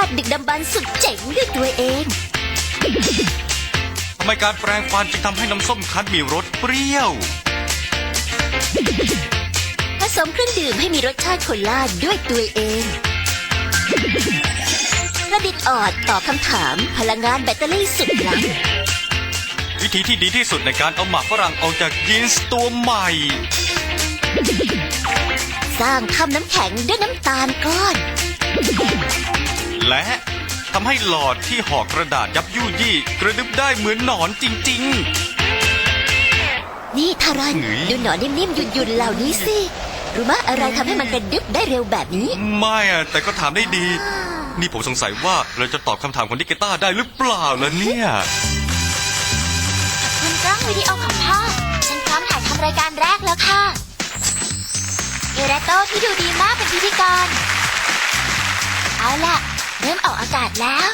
เนรมิตภาพวาดดึกดำบรรพ์สุดเจ๋งด้วยตัวเอง ทำไมการแปรงฟันจึงทำให้น้ำส้มคั้นมีรสเปรี้ยว ผสมเครื่องดื่มให้มีรสชาติโคลาด้วยตัวเองประดิษฐ์ออดตอบคำถามพลังงานแบตเตอรี่สุดล้ำวิธีที่ดีที่สุดในการเอาหมากฝรั่งออกจากยีนส์ตัวใหม่สร้างทำน้ำแข็งด้วยน้ำตาลก้อน และทำให้หลอดที่ห่อกระดาษยับยุยี่กระดึบได้เหมือนหนอนจริง นี่ทารันหืย ดูหนอนนิ่มๆหยุ่นๆเหล่านี้สิรู้มะอะไรทำให้มันกระดึบได้เร็วแบบนี้ ๆ ไม่อะแต่ก็ถามได้ดี นี่ผมสงสัยว่าเราจะตอบคำถามของนิเกต้าได้หรือเปล่าล่ะเนี่ย คุณกล้องวิดีโอของพ่อ ฉันพร้อมถ่ายทำรายการแรกแล้วค่ะเอเรโตที่ดูดีมากเป็นพิธีกร เอาล่ะ เริ่มออกอากาศแล้ว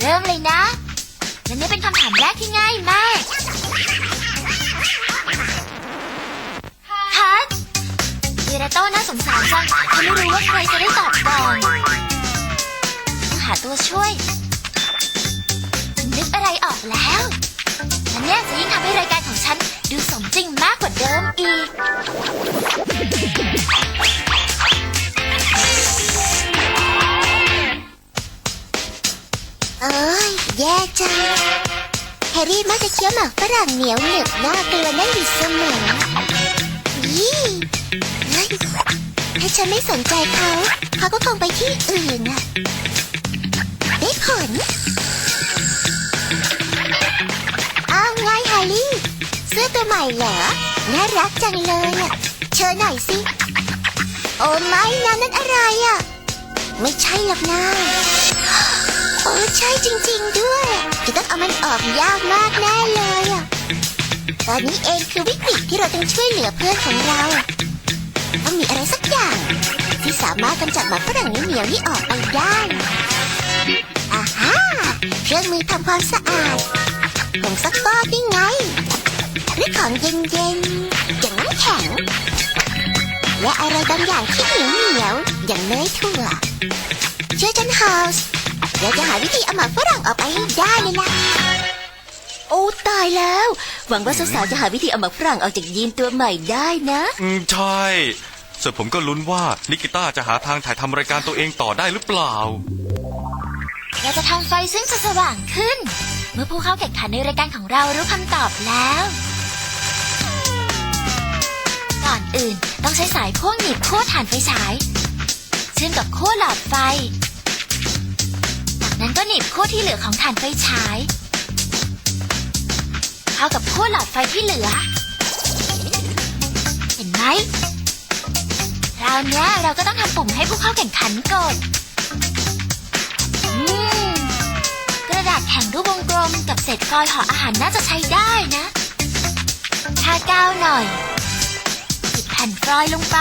เริ่มเลยนะและนี่เป็นคำถามแรกที่ง่ายมากฮัทเอเรโต้น่าสงสารจังเขาไม่รู้ว่าใครจะได้ตอบก่อนต้องหาตัวช่วย นึกอะไรออกแล้วและเนี่ยจะยิ่งทำให้รายการของฉันดูสมจริงมากกว่าเดิมอีก เอ้ยแย่จังแฮร์รี่มักจะเคี้ยวหมากฝรั่งเหนียวหนึบน่ากลัวนั่นอยู่เสมอยี่เฮ้ยถ้าฉันไม่สนใจเขาเขาก็คงไปที่อื่นน่ะได้ผลอ้าวไงแฮร์รี่ เสื้อตัวใหม่เหรอ น่ารักจังเลยอะ เชิญหน่อยสิ โอ้ไม่นะนั่นอะไรอะ ไม่ใช่หรอกนะ โอ้ใช่จริง ๆ ด้วยจะต้องเอามันออกยากมากแน่เลยอะตอนนี้เองคือวิกฤตที่เราต้องช่วยเหลือเพื่อนของเรา ต้องมีอะไรสักอย่าง ที่สามารถกำจัดหมาฝรั่งเหนียวๆนี่ออกไปได้อ่าฮะเครื่องมือทำความสะอาดผงซักฟอกนี่ไงหรือของเย็นๆอย่างน้ำแข็ง และอะไรบางอย่างที่เหนียวเหนียวอย่างเนยถั่วเชื่อฉันเฮาส์ เราจะหาวิธีเอาหมาฝรั่งออกไปให้ได้เลยล่ะโอ้ตายแล้ว หวังว่าสาวๆจะหาวิธีเอาหมาฝรั่งออกจากยีนตัวใหม่ได้นะ อืมใช่ ส่วนผมก็ลุ้นว่านิกิต้าจะหาทางถ่ายทำรายการตัวเองต่อได้หรือเปล่า เราจะทำไฟซึ่งจะสว่างขึ้น เมื่อผู้เข้าแข่งขันในรายการของเรารู้คำตอบแล้ว ก่อนอื่นต้องใช้สายพ่วงหนีบขั้วถ่านไฟฉายเชื่อมกับขั้วหลอดไฟจาก นั้นก็หนีบขั้วที่เหลือของถ่านไฟฉาย เข้ากับขั้วหลอดไฟที่เหลือ เห็นไหมคราวนี้เราก็ต้องทำปุ่มให้ผู้เข้าแข่งขันกดกระดาษแข็งรูปวงกลมกับเศษฟอยล์ห่ออาหารน่าจะใช้ได้นะทากาวหน่อยติดแผ่นฟอยล์ลงไป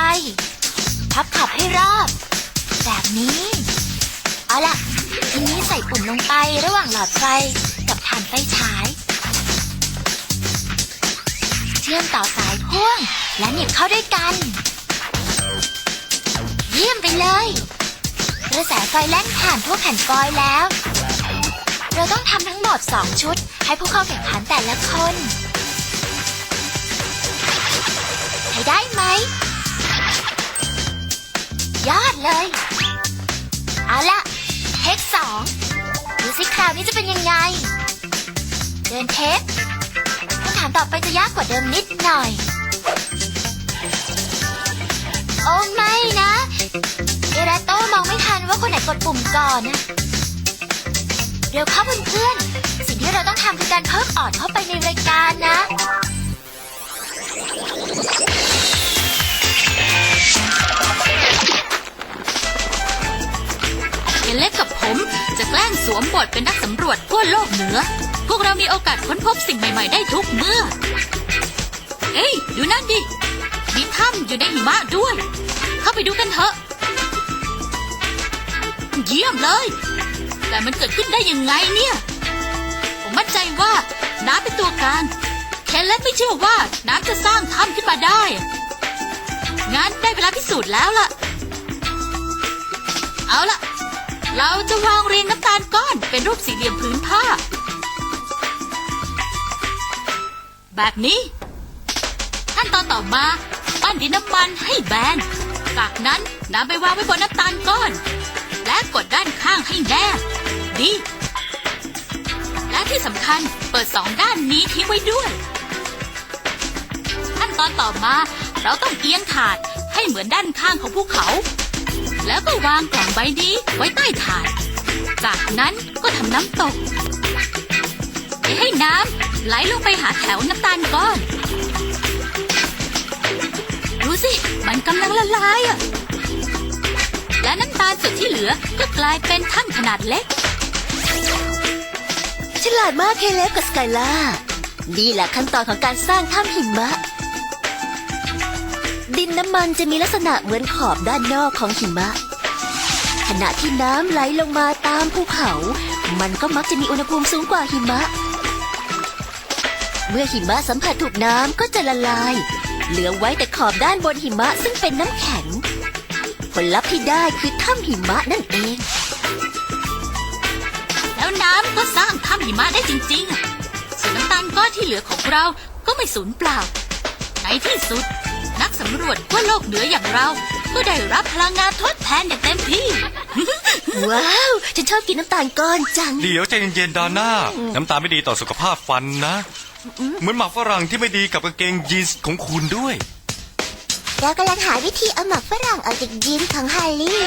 พับขอบให้รอบ แบบนี้ เอาล่ะ ทีนี้ใส่ปุ่มลงไประหว่างหลอดไฟกับถ่านไฟฉาย เชื่อมต่อสายพ่วงและหนีบเข้าด้วยกัน เยี่ยมไปเลยกระแสไฟแล่นผ่านทั่วแผ่นฟอยแล้ว เราต้องทำทั้งหมด 2 ชุด ให้ผู้เข้าแข่งขันแต่ละคนใช้ได้ไหม ยอดเลย เอาละ เทคสองดูสิคราวนี้จะเป็นยังไง เดินเทปคำถามต่อไปจะยากกว่าเดิมนิดหน่อย โอ้ไม่นะ เอราโต้มองไม่ทันว่าคนไหนกดปุ่มก่อนนะเร็วเข้าเพื่อนๆสิ่งที่เราต้องทำคือการเพิ่มออดเข้าไปในรายการนะ วมบทเป็นนักสำรวจทั่วโลกเหนือ พวกเรามีโอกาสค้นพบสิ่งใหม่ ๆ ได้ทุกเมื่อ เฮ้ย ดูนั่นดิ มีถ้ำอยู่ในหิมะด้วย เข้าไปดูกันเถอะ เยี่ยมเลย แต่มันเกิดขึ้นได้ยังไงเนี่ย ผมมั่นใจว่าน้ำเป็นตัวการแคนและไม่เชื่อว่าน้ำจะสร้างถ้ำขึ้นมาได้ งั้นได้เวลาพิสูจน์แล้วล่ะ เอาล่ะ เราจะวางเรียงน้ำตาลก้อนเป็นรูปสี่เหลี่ยมพื้นผ้า แบบนี้ ขั้นตอนต่อมา ปั้นดินน้ำมันให้แบน จากนั้นนำไปวางไว้บนน้ำตาลก้อน และกดด้านข้างให้แนบดี และที่สำคัญเปิดสองด้านนี้ทิ้งไว้ด้วย ขั้นตอนต่อมาเราต้องเอียงถาดให้เหมือนด้านข้างของภูเขา แล้วก็วางกล่องใบนี้ไว้ใต้ถาด จากนั้นก็ทำน้ำตกให้น้ำไหลลงไปหาแถวน้ำตาลก้อนดูสิ มันกำลังละลายอะ และน้ำตาลส่วนที่เหลือก็กลายเป็นถ้ำขนาดเล็ก ฉลาดมากเคเลฟกับสกายล่า นี่แหละขั้นตอนของการสร้างถ้ำหิมะ น้ำมันจะมีลักษณะเหมือนขอบด้านนอกของหิมะ ขณะที่น้ำไหลลงมาตามภูเขา มันก็มักจะมีอุณหภูมิสูงกว่าหิมะ เมื่อหิมะสัมผัสถูกน้ำก็จะละลาย เหลือไว้แต่ขอบด้านบนหิมะซึ่งเป็นน้ำแข็ง ผลลัพธ์ที่ได้คือถ้ำหิมะนั่นเอง แล้วน้ำก็สร้างถ้ำหิมะได้จริงๆส่วนน้ำตาลก้อนที่เหลือของเราก็ไม่สูญเปล่าในที่สุด สำรวจขั้วโลกเหนืออย่างเรา ก็ได้รับพลังงานทดแทนอย่างเต็มที่ ว้าว ฉันชอบกินน้ำตาลก้อนจัง เดี๋ยวใจเย็นๆดาน่า น้ำตาลไม่ดีต่อสุขภาพฟันนะ เหมือนหมากฝรั่งที่ไม่ดีกับกางเกงยีนส์ของคุณด้วย เรากำลังหาวิธีเอาหมักฝรั่งออกจากยีนส์ของฮาร์ลี่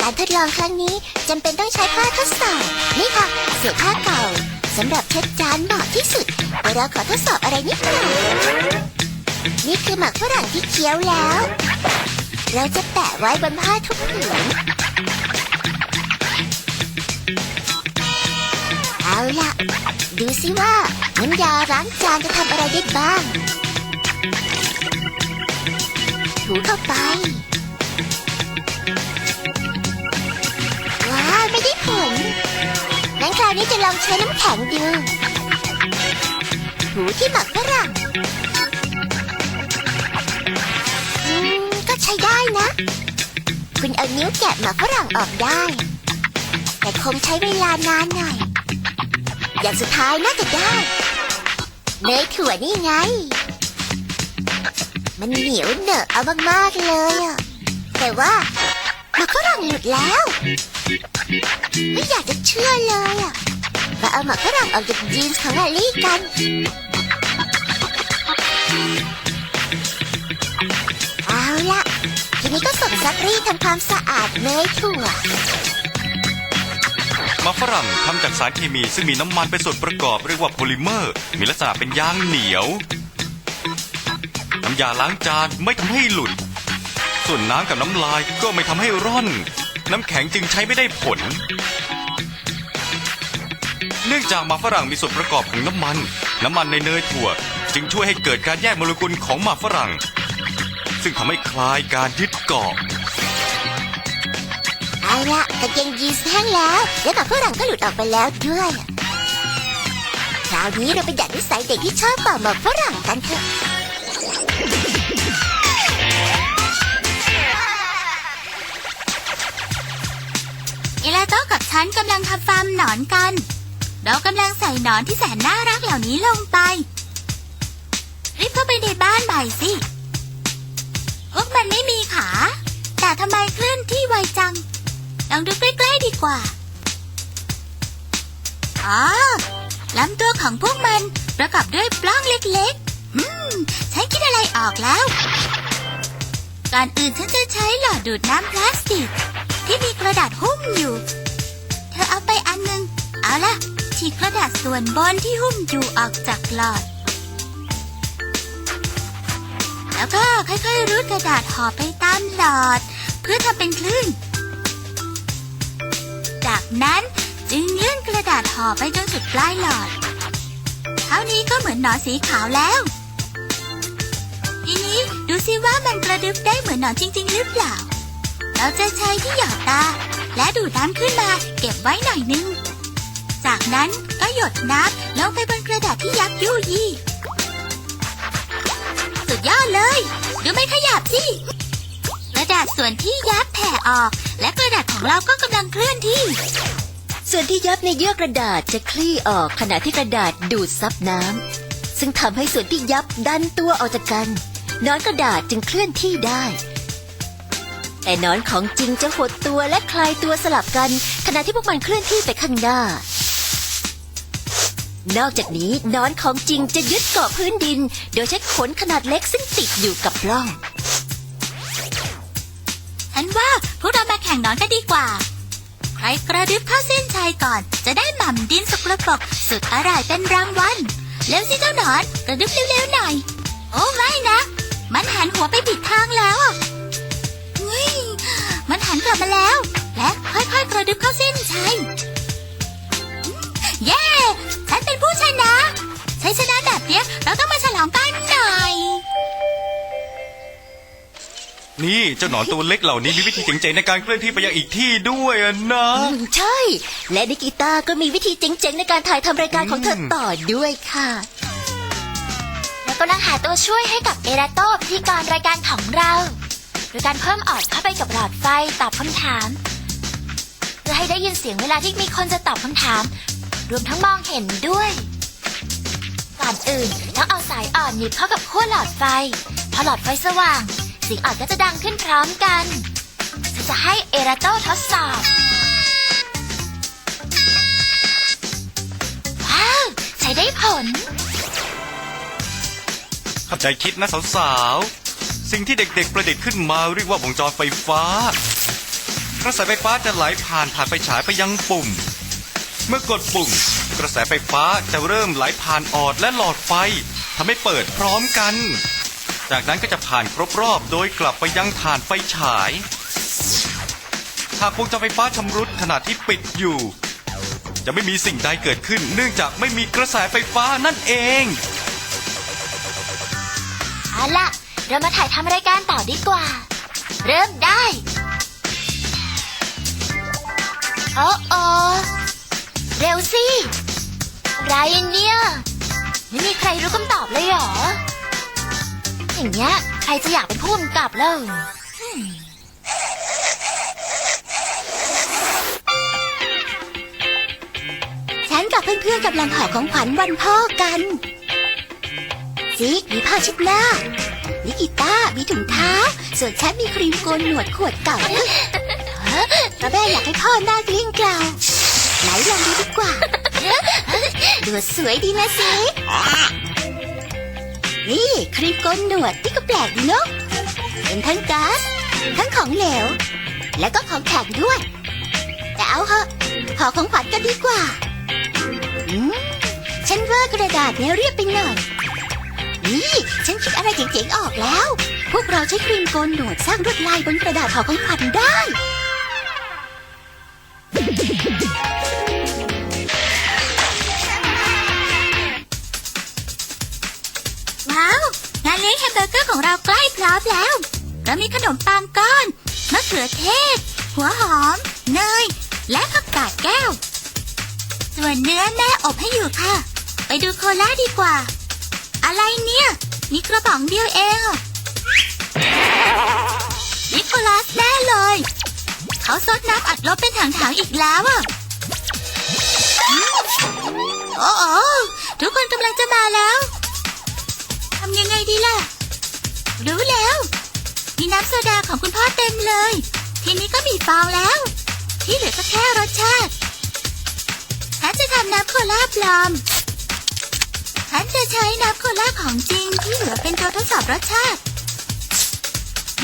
การทดลองครั้งนี้จำเป็นต้องใช้ผ้าทดสอบนี่ค่ะเศษผ้าเก่าสำหรับเช็ดจานเหมาะที่สุดแต่เราขอทดสอบอะไรนิดหน่อย นี่คือหมักฝรั่งที่เคี้ยวแล้ว เราจะแปะไว้บนผ้าทุกผืนเอาล่ะ ดูสิว่าน้ำยาล้างจานจะทำอะไรได้บ้าง ถูเข้าไป ว้าว ไม่ได้ผลงั้นคราวนี้จะลองใช้น้ำแข็งดูถูที่หมักฝรั่ง นะ คุณเอานิ้วแกะหมักฝรั่งออกได้ แต่คงใช้เวลานานหน่อย อย่างสุดท้ายน่าจะได้ เนยถั่วนี่ไง มันเหนียวเหนอะเอามากๆเลยอะแต่ว่าหมักฝรั่งหลุดแล้ว ไม่อยากจะเชื่อเลยอะมาเอาหมักฝรั่งออกจากยีนส์ของแอลลี่กัน นี้ก็ส่งซักรีดทำความสะอาดเนยถั่ว มาฝรั่งทำจากสารเคมีซึ่งมีน้ำมันเป็นส่วนประกอบเรียกว่าโพลิเมอร์ มีลักษณะเป็นยางเหนียว น้ำยาล้างจานไม่ทำให้หลุด ส่วนน้ำกับน้ำลายก็ไม่ทำให้ร่อน น้ำแข็งจึงใช้ไม่ได้ผล เนื่องจากมาฝรั่งมีส่วนประกอบของน้ำมัน น้ำมันในเนยถั่ว จึงช่วยให้เกิดการแยกโมเลกุลของมาฝรั่ง ซึ่งทำให้คลายการยึด เกาะเอาละกางเกงยีนส์แห้งแล้ว แล้วกับฝรั่งก็หลุดออกไปแล้วด้วยคราวนี้เราไปดัดนิสัยเด็กที่ชอบเป่าหมอกฝรั่งกันเถอะเอลาโต้กับฉันกำลังทำฟาร์มหนอนกัน เรากำลังใส่หนอนที่แสนน่ารักเหล่านี้ลงไป รีบเข้าไปในบ้านใหม่สิพ วกมันไม่มีขา แต่ทำไมเคลื่อนที่ไวจัง ลองดูใกล้ๆดีกว่า อ๋อลำตัวของพวกมันประกอบด้วยปล้องเล็กๆ อืม ฉันคิดอะไรออกแล้ว ก่อนอื่นฉันจะใช้หลอดดูดน้ำพลาสติก ที่มีกระดาษหุ้มอยู่ เธอเอาไปอันหนึง เอาล่ะฉีกกระดาษส่วนบนที่หุ้มอยู่ออกจากหลอด แล้วก็ค่อยๆรูดกระดาษห่อไปตามหลอด เพื่อทำเป็นคลื่น จากนั้นจึงยื่นกระดาษห่อไปจนสุดปลายหลอด เท่านี้ก็เหมือนหนอนสีขาวแล้ว ทีนี้ดูสิว่ามันกระดึบได้เหมือนหนอนจริง ๆ หรือเปล่า เราจะใช้ที่หยอดตา และดูดน้ำขึ้นมาเก็บไว้หน่อยนึง จากนั้นก็หยดน้ำลงไปบนกระดาษที่ยับยุยี่ สุดยอดเลย ดูไม่ขยับสิกระดาษส่วนที่ยับแผ่ออก และกระดาษของเราก็กำลังเคลื่อนที่ ส่วนที่ยับในเยื่อกระดาษจะคลี่ออกขณะที่กระดาษดูดซับน้ำซึ่งทำให้ส่วนที่ยับดันตัวออกจากกันนอนกระดาษจึงเคลื่อนที่ได้ แต่นอนของจริงจะหดตัวและคลายตัวสลับกัน ขณะที่พวกมันเคลื่อนที่ไปข้างหน้า นอกจากนี้นอนของจริงจะยึดเกาะพื้นดิน โดยใช้ขนขนาดเล็กซึ่งติดอยู่กับร่อง ฉันว่าพวกเรามาแข่งนอนกันดีกว่า ใครกระดึบเข้าเส้นชัยก่อน จะได้หม่ำดินสกปรกสุดอร่อยเป็นรางวัลเร็วสิเจ้าหนอนกระดึบเร็วๆหน่อย โอ้ไม่นะ มันหันหัวไปผิดทางแล้วอะเฮ้ยมันหันกลับมาแล้ว และค่อยๆกระดึบเข้าเส้นชัย เย้ ฉันเป็นผู้ชนะชัยชนะแบบเนี้ยเราต้องมาฉลองกันหน่อย นี่เจ้าหนอนตัวเล็กเหล่านี้มีวิธีเจ๋งๆในการเคลื่อนที่ไปยังอีกที่ด้วยอะนะ อืมใช่ และนิกิต้าก็มีวิธีเจ๋งๆในการถ่ายทำรายการของเธออืม ต่อด้วยค่ะแล้วก็ลังหาตัวช่วยให้กับเอราโตพิธีกรรายการของเราโดยการเพิ่มออดเข้าไปกับหลอดไฟตอบคำถามเพื่อให้ได้ยินเสียงเวลาที่มีคนจะตอบคำถาม รวมทั้งมองเห็นด้วย ก่อนอื่นต้องเอาสายอ่อนหนีบเข้ากับขั้วหลอดไฟ พอหลอดไฟสว่าง เสียงอ่อนก็จะดังขึ้นพร้อมกันฉันจะให้เอราโตทดสอบ ว้าว ใช้ได้ผล เข้าใจคิดนะสาวๆ สิ่งที่เด็กๆประดิษฐ์ขึ้นมาเรียกว่าวงจรไฟฟ้ากระแสไฟฟ้าจะไหลผ่านผ่านไฟฉายไปยังปุ่ม เมื่อกดปุ่ม กระแสไฟฟ้าจะเริ่มไหลผ่านออดและหลอดไฟทำให้เปิดพร้อมกัน จากนั้นก็จะผ่านครบรอบโดยกลับไปยังฐานไฟฉาย หากวงจรไฟฟ้าชำรุดขณะที่ปิดอยู่ จะไม่มีสิ่งใดเกิดขึ้น เนื่องจากไม่มีกระแสไฟฟ้านั่นเอง เอาล่ะ เรามาถ่ายทำรายการต่อดีกว่า เริ่มได้ โอ้โอ เร็วสิอะไรเนี่ยไม่มีใครรู้คำตอบเลยเหรอ อย่างเงี้ยใครจะอยากเป็นผู้กำกับเล่าฉันกับเพื่อนๆกำลังห่อของขวัญวันพ่อกันซิกมีผ้าเชุดหน้านิกิต้ามีถุงเท้า ส่วนฉันมีครีมโกนหนวดขวดเก่าเพราะแม่อยากให้พ่อหน้าเกลี้ยงเกลา ไหนลองดูดีกว่า ดูสวยดีนะซิกนี่ครีมโกนหนวดที่ก็แปลกดีเนาะเป็นทั้งก๊าซทั้งของเหลว และก็ของแข็งด้วย แต่เอาเหอะห่อของขวัญกันดีกว่า อืมฉันว่ากระดาษเนี้ยเรียบไปหน่อยนี่ฉันคิดอะไรเจ๋งๆออกแล้ว พวกเราใช้ครีมโกนหนวดสร้างลวดลายบนกระดาษห่อของขวัญได้ ของเราใกล้พร้อมแล้วเรามีขนมปังก้อนมะเขือเทศ หัวหอม เนย และผักกาดแก้ว ส่วนเนื้อแม่อบให้อยู่ค่ะ ไปดูโคลาดีกว่า อะไรเนี่ย มีกระป๋องเดียวเองนิโคลัสแน่เลย เขาซดน้ำอัดลมเป็นถังๆอีกแล้วอะโอ้โอทุกคนกำลังจะมาแล้ว ทำยังไงดีล่ะ รู้แล้ว มีน้ำโซดาของคุณพ่อเต็มเลย ทีนี้ก็มีฟองแล้ว ที่เหลือก็แค่รสชาติฉันจะทำน้ำโคลาปลอมฉันจะใช้น้ำโคลาของจริงที่เหลือเป็นตัวทดสอบรสชาติ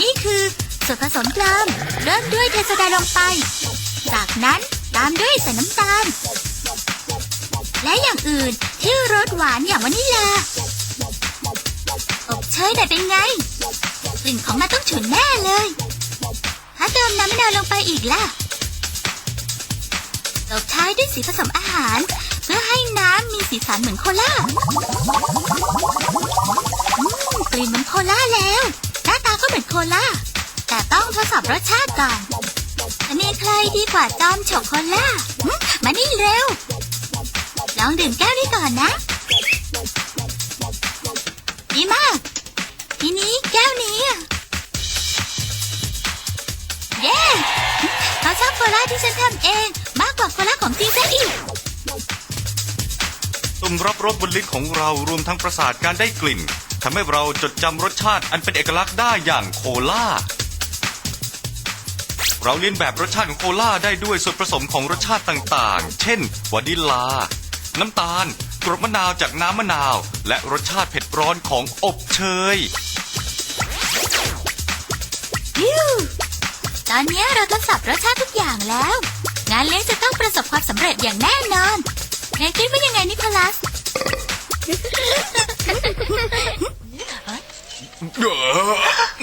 นี่คือส่วนผสมปลอมเริ่มด้วยเทโซดาลงไป จากนั้นตามด้วยใส่น้ำตาล และอย่างอื่นที่รสหวานอย่างวานิลา เชยหน่อยเป็นไง กลิ่นของมันต้องฉุนแน่เลยถ้าเติมน้ำมะนาวลงไปอีกล่ะตบท้ายด้วยสีผสมอาหาร เพื่อให้น้ำมีสีสันเหมือนโคลาอกลิ่นเหมือนโคลาแล้ว หน้าตาก็เหมือนโคลาแต่ต้องทดสอบรสชาติก่อนจะมีใครดีกว่าจอมโชโคลามานี่เร็ว ลองดื่มแก้วนี้ก่อนนะดีมาก ทีนี้แก้วนี้อะเย้ลาที่ฉันทำเอง มากกว่าโคลาของจริงซะอีก ตุ่มรับรสบนลิ้นของเรารวมทั้งประสาทการได้กลิ่นทำให้เราจดจำรสชาติอันเป็นเอกลักษณ์ได้อย่างโคลาเราเรียนแบบรสชาติของโคลาได้ด้วยส่วนผสมของรสชาติต่างๆ เช่นวานิลลาน้ำตาลกรดมะนาวจากน้ำมะนาว และรสชาติเผ็ดร้อนของอบเชย ตอนนี้เราทดสอบรสชาติทุกอย่างแล้ว งานเลี้ยงจะต้องประสบความสำเร็จอย่างแน่นอนนายคิดว่ายังไงนิโคลัส เออ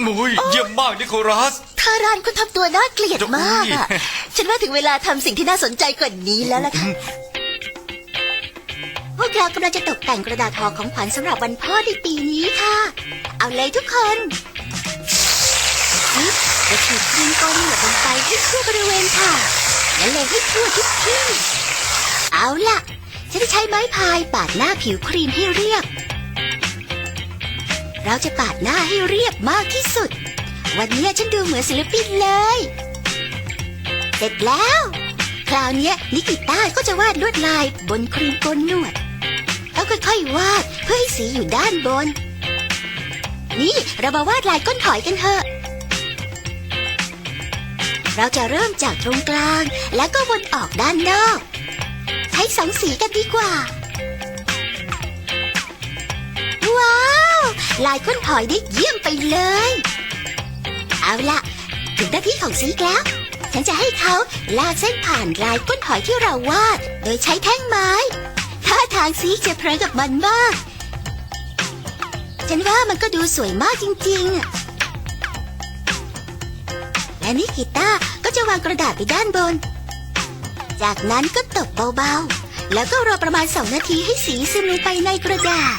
มุยเยี่ยมมากนิโคลัสคารานคุณทำตัวน่าเกลียดมากอะโอ้ยฉันว่าถึงเวลาทำสิ่งที่น่าสนใจกว่านี้แล้วล่ะค่ะ พวกเรากำลังจะตกแต่งกระดาษห่อของขวัญสำหรับวันพ่อในปีนี้ค่ะ เอาเลยทุกคนนี่ จะฉีดครีมก้อนหยดลงไปให้ทั่วบริเวณค่ะและเลยให้ทั่วทุกที่ เอาล่ะ ฉันจะใช้ไม้พายปาดหน้าผิวครีมให้เรียบ เราจะปาดหน้าให้เรียบมากที่สุด วันนี้ฉันดูเหมือนศิลปินเลย เสร็จแล้ว คราวนี้นิกิต้าก็จะวาดลวดลายบนครีมโกนหนวดต้องค่อยๆวาดเพื่อให้สีอยู่ด้านบน นี่เรามาวาดลายก้นหอยกันเถอะ เราจะเริ่มจากตรงกลาง แล้วก็วนออกด้านนอก ใช้สองสีกันดีกว่า ว้าว ลายก้นหอยได้เยี่ยมไปเลย เอาละถึงหน้าที่ของซีแล้ว ฉันจะให้เขาลากเส้นผ่านลายก้นหอยที่เราวาด โดยใช้แท่งไม้ท่าทางซีจะเพลินกับมันมาก ฉันว่ามันก็ดูสวยมากจริงๆอะ และนิกิต้าก็จะวางกระดาษไปด้านบน จากนั้นก็ตบเบาๆ แล้วก็รอประมาณสองนาทีให้สีซึมลงไปในกระดาษ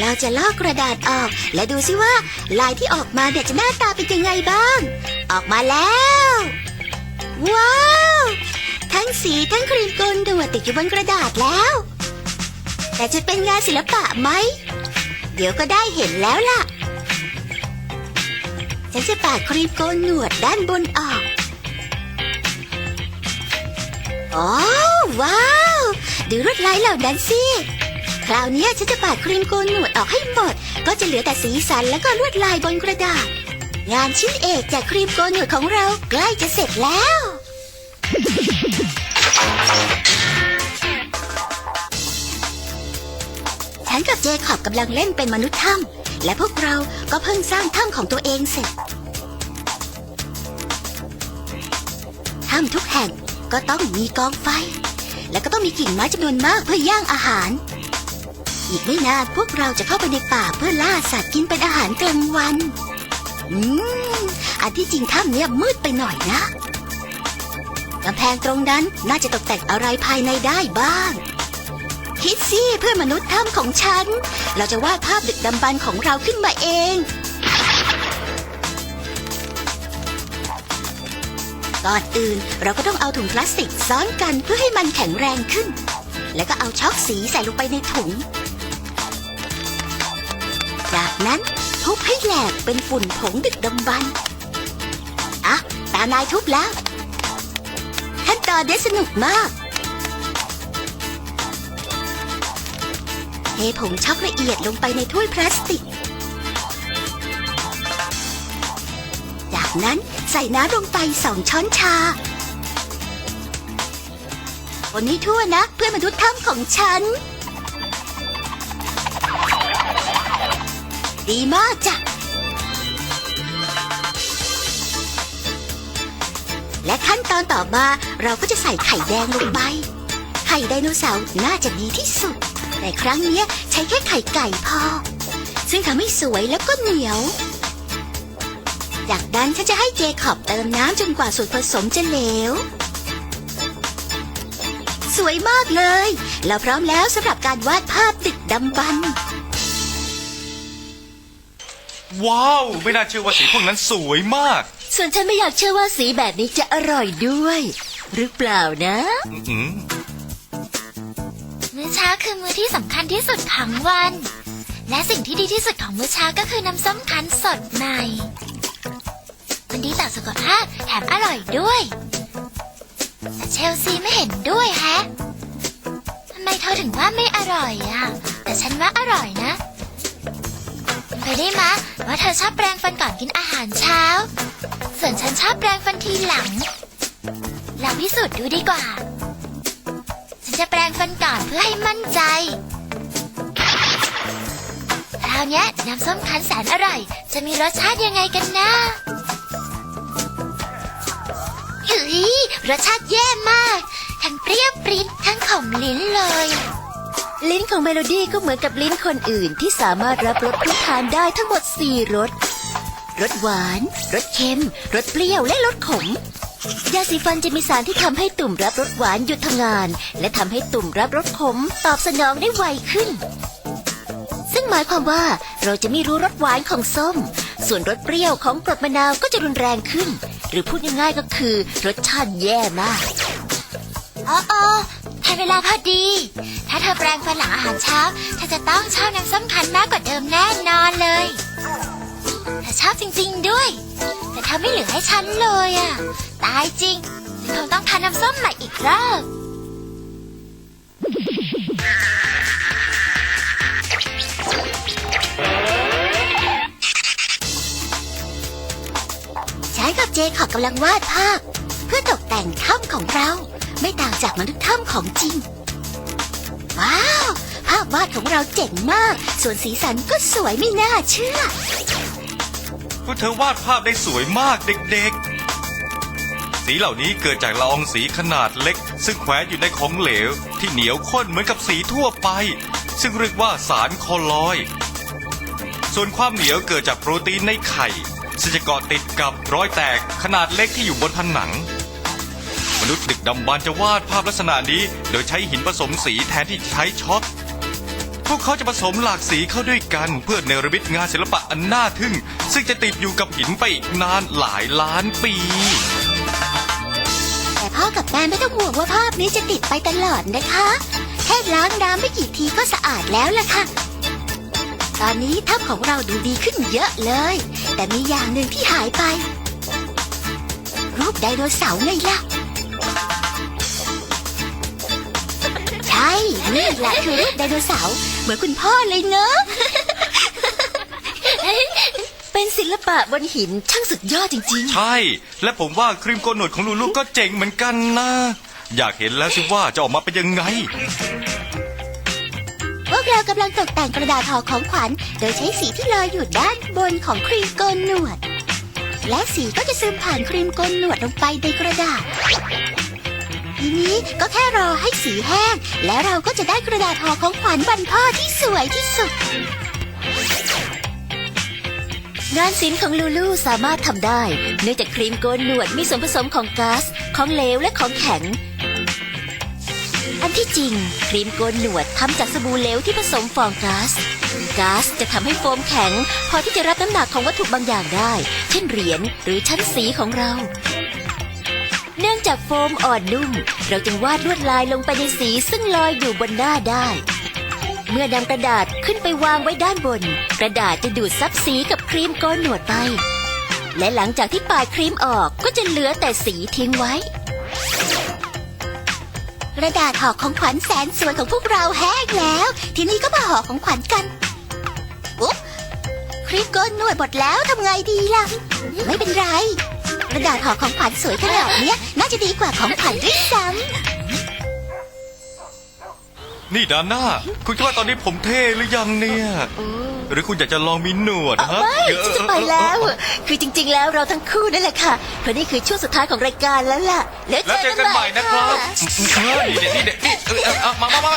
เราจะลอกกระดาษออก และดูซิว่าลายที่ออกมาเนี่ยจะหน้าตาเป็นยังไงบ้าง ออกมาแล้ว ว้าว ทั้งสีทั้งครีมกนหนวดติดอยู่บนกระดาษแล้ว แต่จะเป็นงานศิลปะไหม เดี๋ยวก็ได้เห็นแล้วล่ะ ฉันจะปาดครีมโกนหนวดด้านบนออก โอ้ว้าว ดูรวดลายเหล่านั้นสิ คราวนี้ฉันจะปาดครีมโกนหนวดออกให้หมด ก็จะเหลือแต่สีสันแล้วก็ลวดลายบนกระดาษ งานชิ้นเอกจากครีมโกนหนวดของเราใกล้จะเสร็จแล้วฉันกับเจคอบกำลังเล่นเป็นมนุษย์ถ้ำ และพวกเราก็เพิ่งสร้างถ้ำของตัวเองเสร็จ ถ้ำทุกแห่งก็ต้องมีกองไฟ และก็ต้องมีกิ่งไม้จำนวนมากเพื่อย่างอาหาร อีกไม่นานพวกเราจะเข้าไปในป่าเพื่อล่าสัตว์กินเป็นอาหารกลางวัน อืม อันที่จริงถ้ำเนี้ยมืดไปหน่อยนะกำแพงตรงนั้นน่าจะตกแต่งอะไรภายในได้บ้าง คิดสิเพื่อนมนุษย์ถ้ำของฉัน เราจะวาดภาพดึกดำบรรพ์ของเราขึ้นมาเอง ก่อนอื่นเราก็ต้องเอาถุงพลาสติกซ้อนกันเพื่อให้มันแข็งแรงขึ้น แล้วก็เอาช็อกสีใส่ลงไปในถุง จากนั้นทุบให้แหลกเป็นฝุ่นผงดึกดำบรรพ์อะตานายทุบแล้ว ขั้นตอนนี้สนุกมาก ผงช็อกละเอียดลงไปในถ้วยพลาสติก จากนั้นใส่น้ำลงไปสองช้อนชาคนนี้ทั่วนะเพื่อนมนุษย์ถ้ำของฉัน ดีมากจ้ะ และขั้นตอนต่อมาเราก็จะใส่ไข่แดงลงไป ไข่ไดโนเสาร์น่าจะดีที่สุด แต่ครั้งเนี้ยใช้แค่ไข่ไก่พอ ซึ่งทำให้สวยแล้วก็เหนียว จากนั้นฉันจะให้เจคอบเติมน้ำจนกว่าส่วนผสมจะเหลว สวยมากเลย เราพร้อมแล้วสำหรับการวาดภาพดึกดำบรรพ์ว้าว ไม่น่าเชื่อว่าสีพวกนั้นสวยมาก ส่วนฉันไม่อยากเชื่อว่าสีแบบนี้จะอร่อยด้วย หรือเปล่านะ อื้อหือ มื้อเช้าคือมื้อที่สำคัญที่สุดของวัน และสิ่งที่ดีที่สุดของมื้อเช้าก็คือน้ำส้มคั้นสดใหม่ มันดีต่อสุขภาพแถมอร่อยด้วย แต่เชลซีไม่เห็นด้วยแฮะทำไมเธอถึงว่าไม่อร่อยอะ แต่ฉันว่าอร่อยนะเคยได้มะว่าเธอชอบแปรงฟันก่อนกินอาหารเช้า ส่วนฉันชอบแปรงฟันทีหลังลองพิสูจน์ดูดีกว่า จะแปรงฟันก่อนเพื่อให้มั่นใจ คราวนี้น้ำส้มคั้นแสนอร่อย จะมีรสชาติยังไงกันนะอือรสชาติแย่มาก ทั้งเปรี้ยวปรี๊ดทั้งขมลิ้นเลย ลิ้นของเมโลดี้ก็เหมือนกับลิ้นคนอื่นที่สามารถรับรสทุกทานได้ทั้งหมด 4รส รสหวาน รสเค็ม รสเปรี้ยวและรสขม ยาสีฟันจะมีสารที่ทำให้ตุ่มรับรสหวานหยุดทำงาน และทำให้ตุ่มรับรสขมตอบสนองได้ไวขึ้น ซึ่งหมายความว่าเราจะไม่รู้รสหวานของส้ม ส่วนรสเปรี้ยวของกรดมะนาวก็จะรุนแรงขึ้น หรือพูดง่ายๆก็คือ รสชาติแย่มากอ๋อออทันเวลาพอดี ถ้าเธอแปรงฟันหลังอาหารเช้า เธอจะต้องชอบน้ำส้มคั้นมากกว่าเดิมแน่นอนเลย เธอชอบจริงๆด้วย เธอไม่เหลือให้ฉันเลยอะ ตายจริงฉันคงต้องทานน้ำส้มใหม่อีกรอบฉันกับเจขอบกำลังวาดภาพ เพื่อตกแต่งถ้ำของเรา ไม่ต่างจากมนุษย์ถ้ำของจริง ว้าว ภาพวาดของเราเจ๋งมาก ส่วนสีสันก็สวยไม่น่าเชื่อ พวกเธอวาดภาพได้สวยมากเด็กๆ สีเหล่านี้เกิดจากละอองสีขนาดเล็ก ซึ่งแขวนอยู่ในของเหลว ที่เหนียวข้นเหมือนกับสีทั่วไป ซึ่งเรียกว่าสารคอลอยส่วนความเหนียวเกิดจากโปรตีนในไข่ซึ่งจะเกาะติดกับรอยแตกขนาดเล็กที่อยู่บนผนัง มนุษย์ดึกดำบรรจะวาดภาพลักษณะนี้ โดยใช้หินผสมสีแทนที่ใช้ช็อตพวกเขาจะผสมหลากสีเข้าด้วยกัน เพื่อเนรมิตงานศิลปะอันน่าทึ่ง ซึ่งจะติดอยู่กับหินไปอีกนานหลายล้านปี แต่พ่อกับแม่ไม่ต้องห่วงว่าภาพนี้จะติดไปตลอดนะคะ แค่ล้างน้ำไม่กี่ทีก็สะอาดแล้วล่ะค่ะ ตอนนี้ถ้ำของเราดูดีขึ้นเยอะเลย แต่มีอย่างหนึ่งที่หายไป รูปไดโนเสาร์ไงล่ะ ใช่ นี่แหละคือรูปไดโนเสาร์เหมือนคุณพ่อเลยเนอะ ศิลปะบนหินช่างสุดยอดจริง ๆ ใช่ และผมว่าครีมโกนหนวดของลูลูก็เจ๋งเหมือนกันนะ อยากเห็นแล้วสิว่าจะออกมาเป็นยังไง พวกเรากำลังตกแต่งกระดาษห่อของขวัญ โดยใช้สีที่ลอยอยู่ด้านบนของครีมโกนหนวด และสีก็จะซึมผ่านครีมโกนหนวดลงไปในกระดาษ ทีนี้ก็แค่รอให้สีแห้ง แล้วเราก็จะได้กระดาษห่อของขวัญวันพ่อที่สวยที่สุด งานศิลป์ของลูลูสามารถทำได้ เนื่องจากครีมโกนหนวดมีส่วนผสมของก๊าซของเหลวและของแข็ง อันที่จริง ครีมโกนหนวดทำจากสบู่เหลวที่ผสมฟองก๊าซก๊าซจะทำให้โฟมแข็ง พอที่จะรับน้ำหนักของวัตถุบางอย่างได้ เช่นเหรียญหรือชั้นสีของเรา เนื่องจากโฟมอ่อนนุ่ม เราจึงวาดลวดลายลงไปในสีซึ่งลอยอยู่บนหน้าได้ เมื่อนำกระดาษขึ้นไปวางไว้ด้านบน กระดาษจะดูดซับสีกับครีมโกนหนวดไป และหลังจากที่ปาดครีมออกก็จะเหลือแต่สีทิ้งไว้ กระดาษห่อของขวัญแสนสวยของพวกเราแห้งแล้ว ทีนี้ก็มาห่อของขวัญกันอุ๊บครีมโกนหนวดหมดแล้วทำไงดีล่ะ ไม่เป็นไร กระดาษห่อของขวัญสวยขนาดเนี้ยน่าจะดีกว่าของขวัญด้วยซ้ำ นี่ดาน่าคุณคิดว่าตอนนี้ผมเท่หรือยังเนี่ย หรือคุณอยากจะลองมีหนวดำฮะไม่ฉันจะไปแล้ว คือจริง ๆ แล้วเราทั้งคู่นั่นแหละค่ะ เพราะนี่คือช่วงสุดท้ายของรายการแล้วล่ะ แล้วแล้วเจอกันใหม่นะครับค่ะเออนี่เด็ดนี่เด็ดนี่เออเอามามามา